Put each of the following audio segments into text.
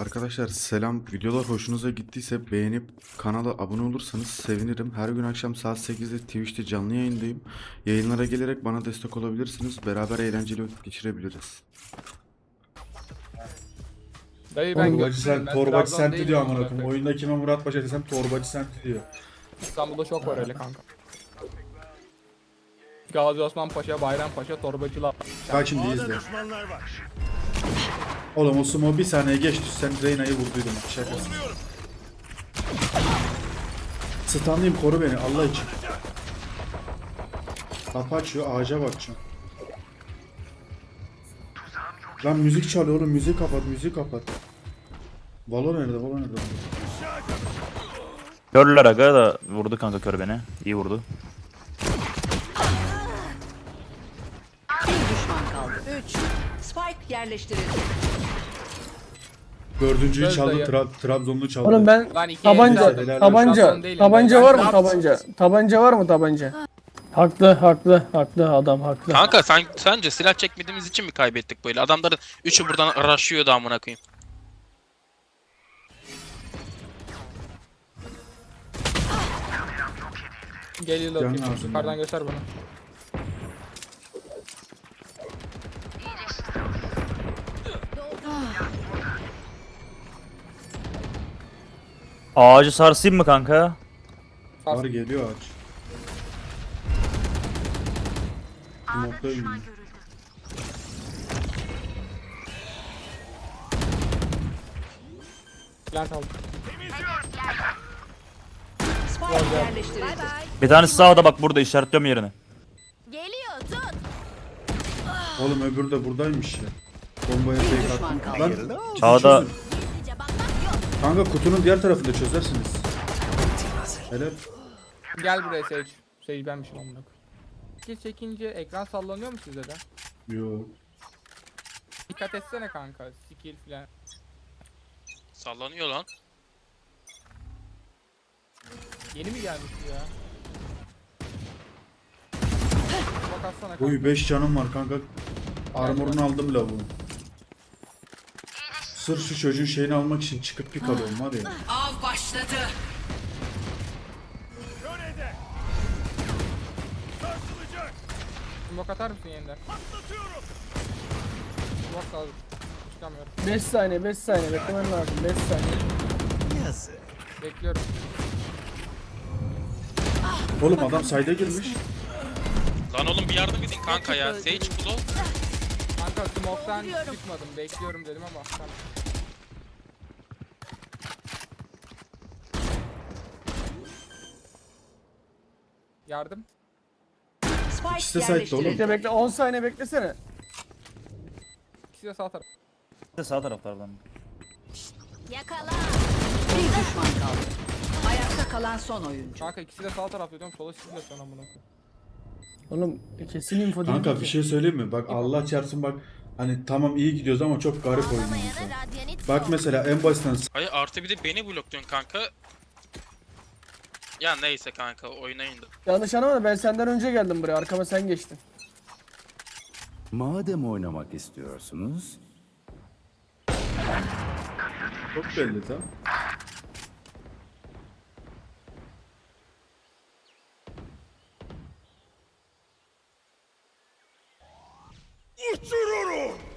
Arkadaşlar selam. Videolar hoşunuza gittiyse beğenip kanala abone olursanız sevinirim. Her gün akşam saat 8'de Twitch'te canlı yayındayım. Yayınlara gelerek bana destek olabilirsiniz. Beraber eğlenceli vakit geçirebiliriz. Dayı ben Torbacı götürürüm. sen Ben torbacı semti değilim diyor amına koyayım. Oyunda kime Murat Paşa desem torbacı semti diyor. İstanbul'da çok var öyle kanka. Gazi Osman Paşa, Bayram Paşa, Torbacılar. Bak şimdi izle. Oğlum o sumo bir saniye geçti. Sen Reyna'yı vurduydun. Şaka. Stunlayayım koru beni Allah için. Kapı açıyor ağaca bakacağım. Lan müzik çalıyor oğlum müzik kapat müzik kapat. Valo nerede Valo nerede? Körler aga da vurdu kanka kör beni. İyi vurdu. Bir düşman kaldı. 3. Spike yerleştirildi. Dördüncüyü Göz çaldı dayı. Tra- Trabzonlu çaldı. Oğlum ben Lan iki tabanca tabanca değilim tabanca ben. var mı tabanca? Tabanca var mı tabanca? Haklı haklı haklı adam haklı. Kanka sen, sence silah çekmediğimiz için mi kaybettik böyle? Adamların üçü buradan araşıyordu amına koyayım. Geliyor Can lazım Yukarıdan göster bana. Ağacı sarsayım mı kanka? Var geliyor ağaç. Smoke'dayım. Plant aldım. Spike yerleştirildi. Bir tanesi sağda bak burada işaretliyorum yerini. Geliyor tut. Oğlum öbürü de buradaymış ya. Bombaya düşman attım. Lan siz Kanka kutunun diğer tarafında çözersiniz. Hele Gel buraya Sage. Sage benmişim amına koyayım. Skill çekince ekran sallanıyor mu sizde de? yo. Dikkat etsene kanka. Skill filan. Sallanıyor lan. Yeni mi gelmiş bu ya? Bak atsana kanka. Oy 5 canım var kanka. Armorunu aldım lavuğun. Sırf şu çocuğun şeyini almak için çıkıp pik alıyorum var ya. Av başladı. Smoke atar mısın yeniden? Patlatıyorum. Smoke lazım. Çıkamıyorum. 5 saniye 5 saniye beklemen lazım 5 saniye. Bekliyorum. Oğlum adam sayda girmiş. Lan oğlum bir yardım edin kanka ya. Sage Klo. Kanka smoke'tan çıkmadım. Bekliyorum dedim ama. Tamam. Yardım. Spike İkisi de site'de oğlum. Bekle yerleştirildi. bekle 10 saniye beklesene. İkisi de sağ taraf. Sağ taraflardan. Yakala. Bir düşman kaldı. Ayakta kalan son oyuncu. Kanka ikisi de sağ taraf diyorum. Sola siz de sonra bunu. Oğlum kesin info değil Kanka bir şey söyleyeyim mi? Bak Allah çarpsın bak. Hani tamam iyi gidiyoruz ama çok garip oynuyoruz. Radyanit Bak mesela en basitten Hayır artı bir de beni blokluyorsun kanka. Ya neyse kanka oynayın da. Yanlış anlama da ben senden önce geldim buraya arkama sen geçtin. Madem oynamak istiyorsunuz, çok belli tamam. Spike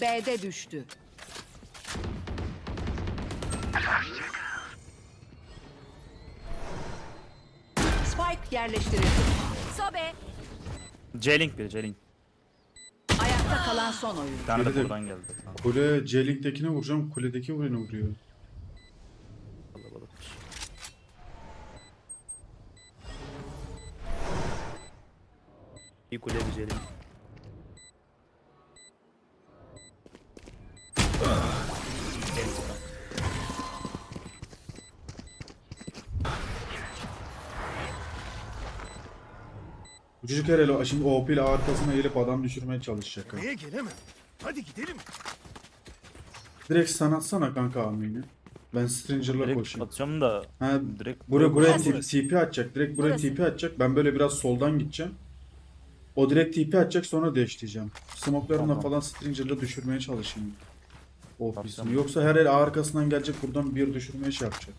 B'de düştü. Spike yerleştirildi. Sobe. J-Link bir J-Link. Ayakta kalan son oyuncu. Bir tane de buradan geldi. Kule C-Link'tekine vuracağım. Kuledeki vurana vuruyor. Kalabalıkmış. İyi kule bir J-Link. Bu çocuk herhalde şimdi OP ile arkasına gelip adam düşürmeye çalışacak. ha. gelemem. Hadi gidelim. Direkt sen atsana kanka amini. Ben Stranger'la Direkt koşayım. atıyorum da Ha, direkt buraya buraya. TP, atacak. Direkt buraya Burası. TP atacak. Ben böyle biraz soldan gideceğim. O direkt TP atacak sonra dashlayacağım. Smoke'larımla Tamam. falan Stranger'la düşürmeye çalışayım. Ofisini. Tamam. Yoksa her el arkasından gelecek buradan bir düşürmeye şey yapacak.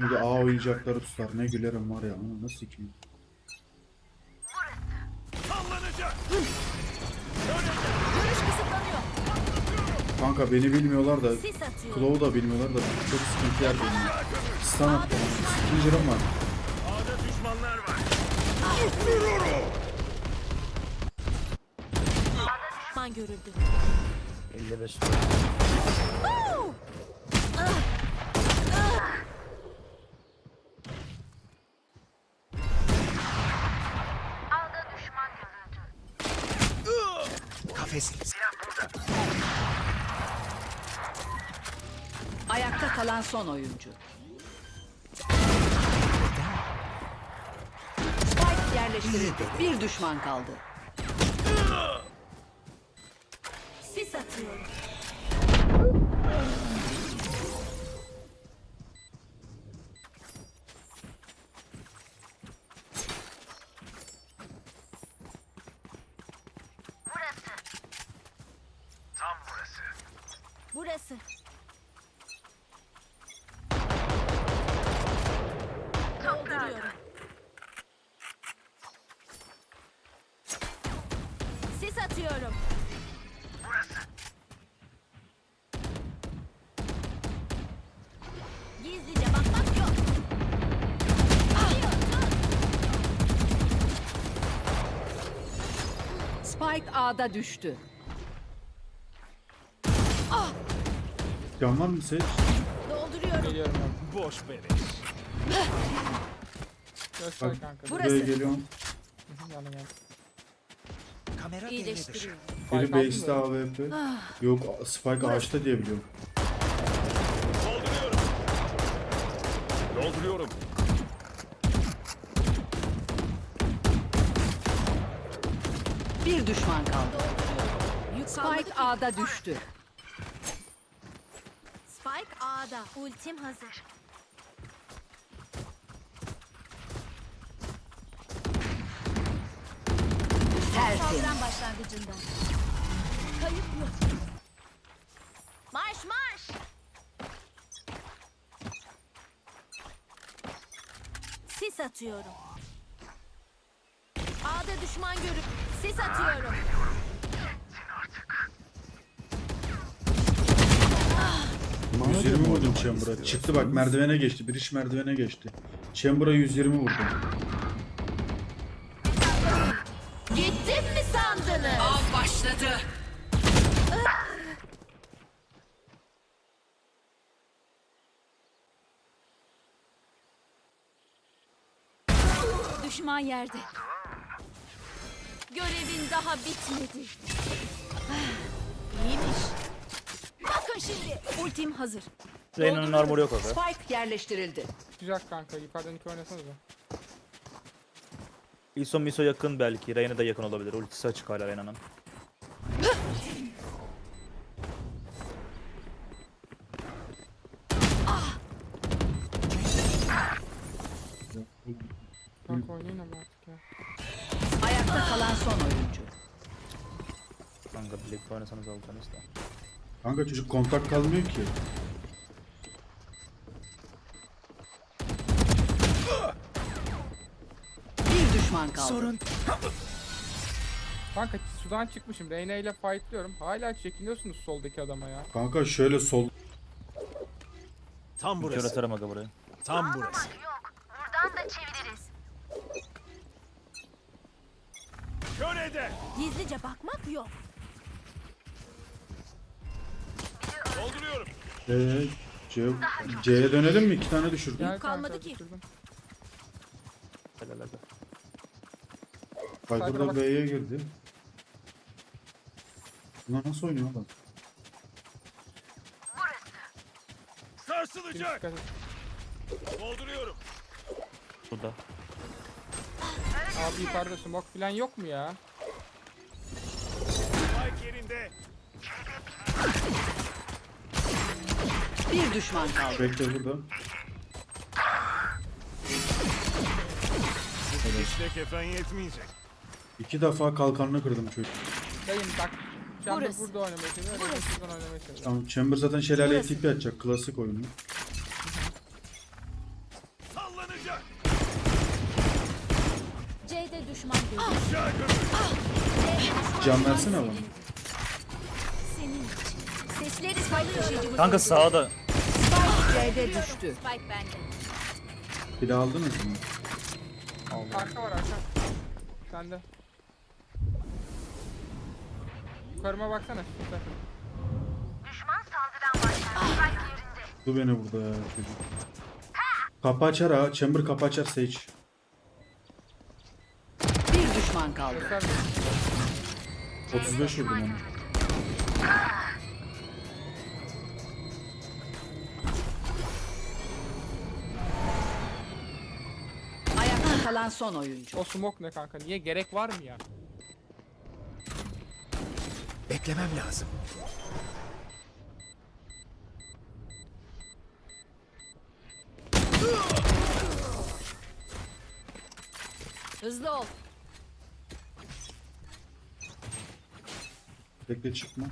Şimdi A oyuncakları tutar. Ne gülerim var ya. Ama nasıl ki? Görüş kısıtlanıyor. Kanka beni bilmiyorlar da. Claw'u da bilmiyorlar da çok sıkıntı yer benim. Stun attım. Stranger'ım var. Düşman görüldü. 55. Ayakta kalan son oyuncu. Spike yerleştirildi. Bir düşman kaldı. Sis atıyor. Burası. Dolduruyorum. Sis atıyorum. Gizlice bakmak yok. Spike A'da düştü. Can var mı Sage? Dolduruyorum. Geliyorum ben. Boş beleş. Göster Bak. kanka. Burası. Buraya geliyorum. Hı hı, Yana gel. İyileştiriyorum. Biri base'de? AWP. Yok Spike ağaçta diye biliyorum. Bir düşman kaldı. Spike. A'da düştü. Spike A'da. Ultim hazır. Tertemiz. Saldıran başlangıcında. Kayıp yok. Marş marş. Sis atıyorum. A'da düşman görüp sis atıyorum. 120 vurdum Chamber'a. Çıktı bak merdivene geçti. Bir iş merdivene geçti. Chamber'a 120 vurdum. Düşman yerde. Görevin daha bitmedi. İyiymiş. Bakın şimdi. Ultim hazır. Reyna'nın armoru yok orada. Spike yerleştirildi. Güzel kanka. Yukarıdan iki oynasanıza. ISO miso yakın belki. Reyna da yakın olabilir. Ultisi açık hala Reyna'nın. Birlikte oynasanız alacaksınız da. Kanka çocuk kontak kalmıyor ki. Bir düşman kaldı. Kanka sudan çıkmışım. Reyna ile fightlıyorum. Hala çekiniyorsunuz soldaki adama ya. Kanka şöyle sol Tam Kör burası. atarım aga buraya. Tam burası. Buradan da çeviririz. Kör eder. Gizlice bakmak yok. Dolduruyorum. Ee, C, C'ye dönelim mi? İki tane düşürdüm. Gel kalmadı kanka, ki. düşürdüm. Helal aga. Viper da B'ye girdi. Bunlar nasıl oynuyor adam? Sarsılacak. dikkat et. Dolduruyorum. Burada. Abi yukarıda smoke falan yok mu ya? Spike yerinde. Bir düşman kaldı. Bekle burada. İşte kefen yetmeyecek. İki defa kalkanını kırdım çocuk. Dayım bak. Chamber Burası. burada oynamayı seviyor. Öyle şuradan oynamayı seviyor. Tamam Chamber zaten şelaleye Burası. tipi atacak. Klasik oyunu. Sallanacak. C'de düşman görüldü. Can versene bana. İçin. Sesleri salıyor. Kanka sağda. Spike C'de düştü. Spike bende. Bir daha aldınız mı? Arka var arka. Sende. Yukarıma baksana. Süper. Bu beni burada ya çocuk. Kapı açar ha. Chamber kapı açar Sage. Bir düşman kaldı. Gösterme. 35 vurdum onu. Kalan son oyuncu. O smoke ne kanka? Niye gerek var mı ya? Beklemem lazım. Hızlı ol. Bekle çıkma.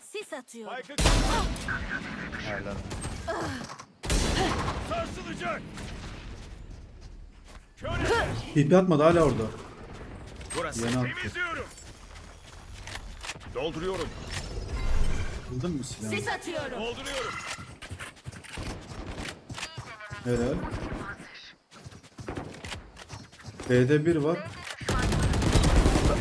Sis atıyor. Helal. sarsılacak. Tipi atmadı hala orada. Burası. Yana attı. Temizliyorum. Dolduruyorum. Bildin mi silahını? Sis atıyorum. Dolduruyorum. Helal. B'de bir var.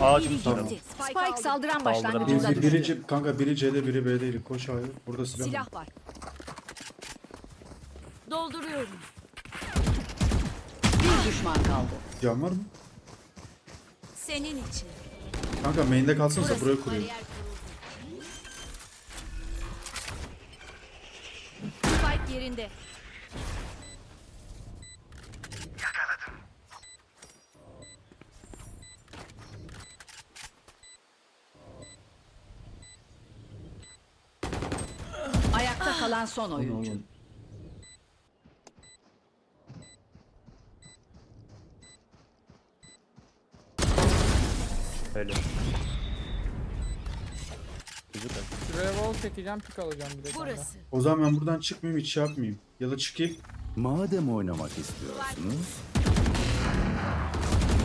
Ağacın Biri tamam. gitti. Spike, saldıran başlangıcında bir, biri, düştü. C- kanka biri C'de biri B'deydi. Koş hayır. Burada silah, var. Silah var. Dolduruyorum. Düşman kaldı. Can var mı? Senin için. Kanka main'de kalsınsa buraya kuruyor. Spike yerinde. Ayakta kalan son oyuncu. Öyle. Şuraya wall çekeceğim pik alacağım bir de. Burası. O zaman ben buradan çıkmayayım hiç şey yapmayayım. Ya da çıkayım. Madem oynamak istiyorsunuz,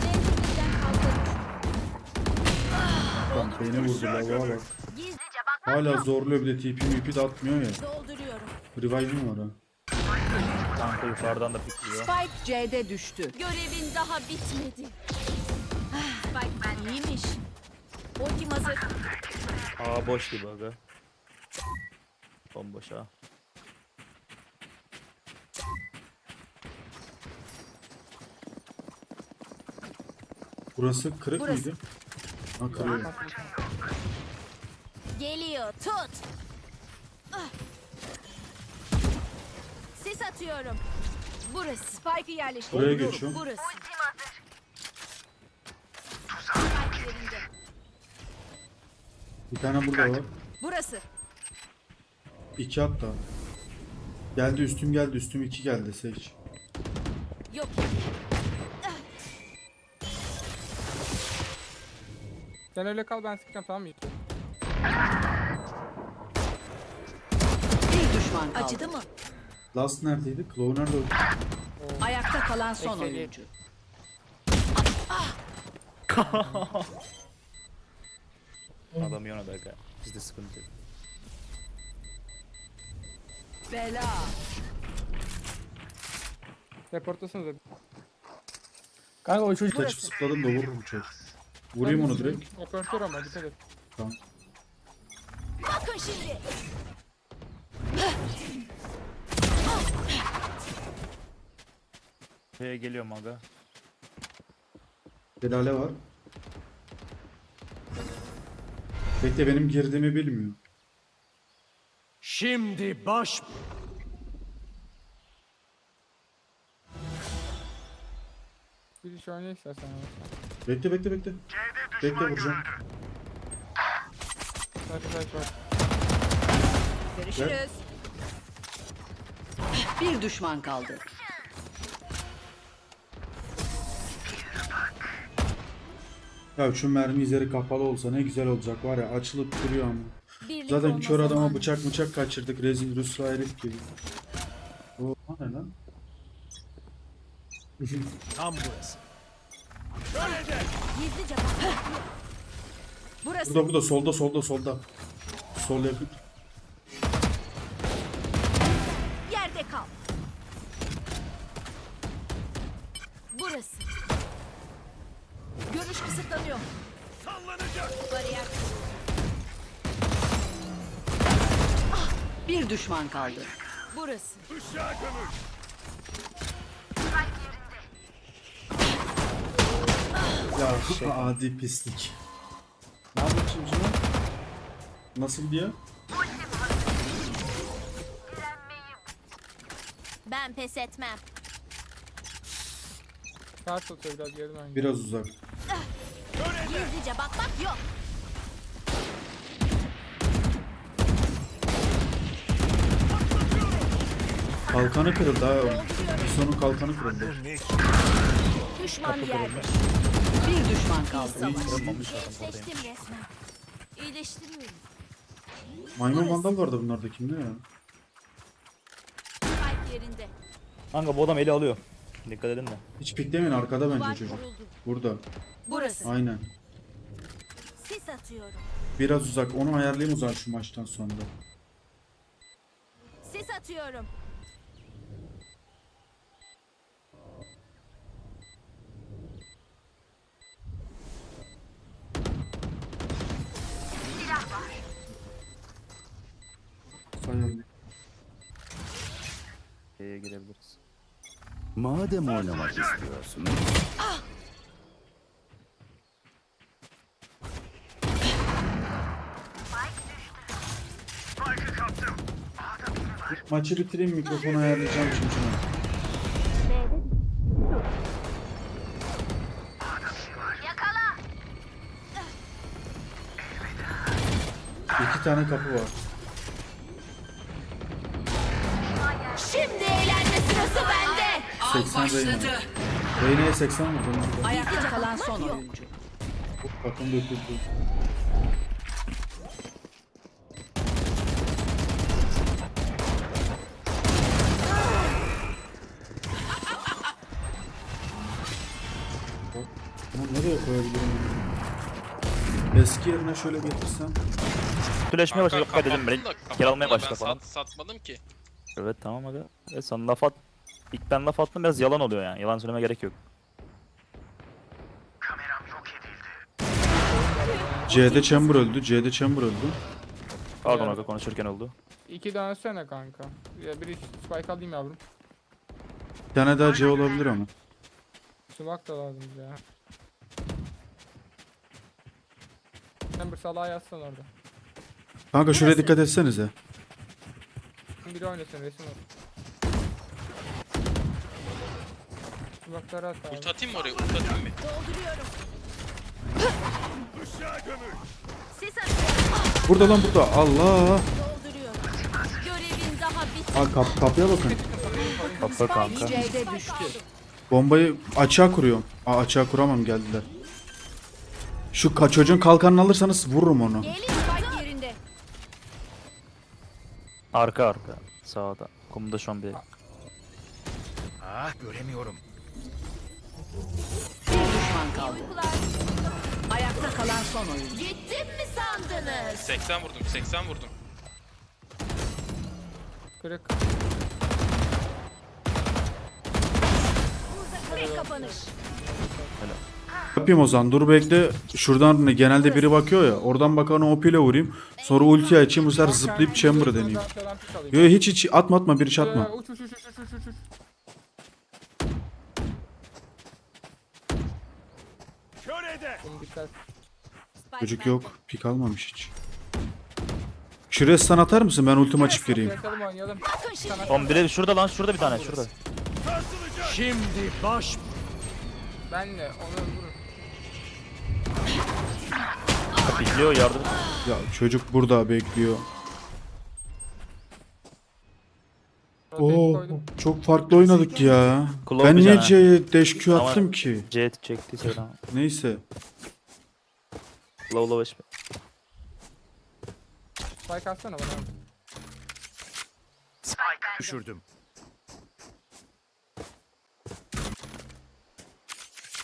Mevzimizden kalkarız. Tamam beni vurdu lavuğa bak. Gizlice. Hala zorluyor bir de TP mipi de atmıyor ya. Dolduruyorum. Revive'im var ha. Kanka yukarıdan da pikliyor. Spike C'de düştü. Görevin daha bitmedi. Ultim hazır. Aa boş gibi aga. Bomboş ha. Burası kırık Burası. mıydı? Ha kırıyor. Geliyor tut. Ah. Sis atıyorum. Burası. Spike'ı yerleştir. Buraya geçiyorum. Burası. Spike yerinde. Bir tane burada var. Burası. İki hatta. Geldi üstüm geldi üstüm iki geldi Sage. Yok. Sen öyle kal ben sıkacağım tamam mı? Bir düşman kaldı. Acıdı mı? Last neredeydi? Claw nerede? öldü? Ayakta kalan son Ekledi. oyuncu. Alamıyor ona da aga. Bizde sıkıntı yok. Bela. Reportasınız da. Kanka o çocuk Kaçıp zıpladım da vurur bu çocuk. Vurayım onu direkt. Operatör ama dikkat et. Tamam. Bakın şimdi. Şeye geliyorum aga. Delale var. Bekle benim girdiğimi bilmiyor. Şimdi baş Bir iş oyna istersen. ama. Bekle bekle bekle. Bekle vuracağım. Sadece sadece var. Görüşürüz. Bir düşman kaldı. Ya şu mermi izleri kapalı olsa ne güzel olacak var ya açılıp duruyor ama. Birlik Zaten kör adama zamanı. bıçak bıçak kaçırdık rezil rüsva herif gibi. O ne lan? Tam burası. Gizlice. Burası Burada burada solda solda solda. Sol yakın. yerde kal. Burası. Görüş kısıtlanıyor. Sallanacak. Bariyer Bir düşman kaldı. burası. Işığa gömül. Ya adi pislik. Ne yapıyorsun şimdi? Nasıl gidiyor? Ben pes etmem. Saat tutuyor biraz geri dön. Biraz uzak. Gizlice bakmak yok. Kalkanı kırıldı ha. Bir sonun kalkanı kırıldı. Düşman yerde. Bir düşman kaldı. Kırılmamış zaten oradayım. Gençleştim resmen. İyileştiriyorum. Maymun vandal vardı bunlarda kimde ya? Spike yerinde. Kanka bu adam eli alıyor. Dikkat edin de. Hiç piklemeyin arkada bence çocuk. Burada. Burası. Aynen. Sis atıyorum. Biraz uzak. Onu ayarlayayım zaman şu maçtan sonra. Sis atıyorum. Ayarlayayım. Ee, girebiliriz. Madem oynamak istiyorsunuz, Maçı bitireyim mikrofonu ayarlayacağım şimdi şuna. İki tane kapı var. Şimdi eğlenme sırası bende. 80 Reyna. Reyna'ya 80 mı? Ayakta kalan son oyuncu. Bakın götürdü. Eski yerine şöyle getirsem. Tüleşmeye başladı. Dikkat edin beni. Yer almaya başladı ben falan. sat- satmadım ki. Evet tamam aga. Evet sana laf at. İlk ben laf attım biraz yalan oluyor yani. Yalan söyleme gerek yok. C'de Chamber öldü. C'de Chamber öldü. Pardon Ya. aga konuşurken oldu. İki dönsene kanka. Ya biri spike alayım yavrum. Bir tane daha C olabilir ama. Smoke da lazım bize ya. Sen bir salağa yazsan orada. Kanka şuraya dikkat etsenize. Biri oynasın resim ol. Smoke'ları at abi. Ulti atayım mı oraya? Ulti atayım mı? Dolduruyorum. Sis atıyorum. Burada lan burada. Allah. Dolduruyorum. Görevin daha bitmedi. Aa, kap kapıya bakın. Kapı kanka. C'de düştü. Bombayı açığa kuruyorum. Aa açığa kuramam geldiler. Şu ka çocuğun kalkanını alırsanız vururum onu. Gelin spike yerinde. Arka arka. Sağda. Kumda şu an bir. Ah göremiyorum. Bir düşman kaldı. Ayakta kalan son oyuncu. Gittim mi sandınız? 80 vurdum 80 vurdum. Kırık. Tek kapanış. Yapayım o zaman. Dur bekle. Şuradan ne- genelde biri bakıyor ya. Oradan bakan OP ile vurayım. Sonra ulti açayım. Bu sefer zıplayıp chamber'ı deneyeyim. Yo hiç hiç atma atma bir atma. Uç uç uç uç uç uç Çocuk yok. Pik almamış hiç. Şuraya stun atar mısın? Ben ultim açıp gireyim. Oğlum biri şurada lan şurada bir tane şurada. Şimdi baş. Benle onu vurun. Bekliyor yardım. Ya çocuk burada bekliyor. Oo, çok farklı oynadık ya. Kullan Ben bir niye tane. C'ye dash Q Ama- attım ki? Jet çektiyse tamam. Neyse. Low low HP. Spike atsana bana. Düşürdüm.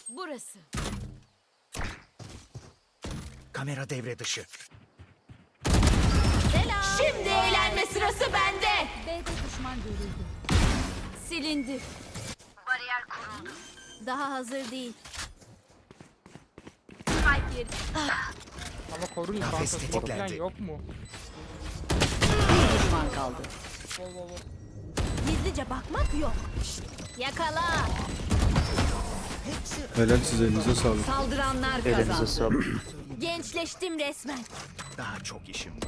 Burası. Kamera devre dışı. Selam. Şimdi eğlenme sırası bende. B'de düşman görüldü. Silindi. Bariyer kuruldu. Daha hazır değil. Spike yeri. Ama koruyun kanka. Smoke tetiklendi. yok mu? Bir düşman kaldı. Bol bol bol. Gizlice bakmak yok. Yakala. Helal size elinize sağlık. Saldıranlar Elinize kazandı. sağlık. Gençleştim resmen. Daha çok işim var.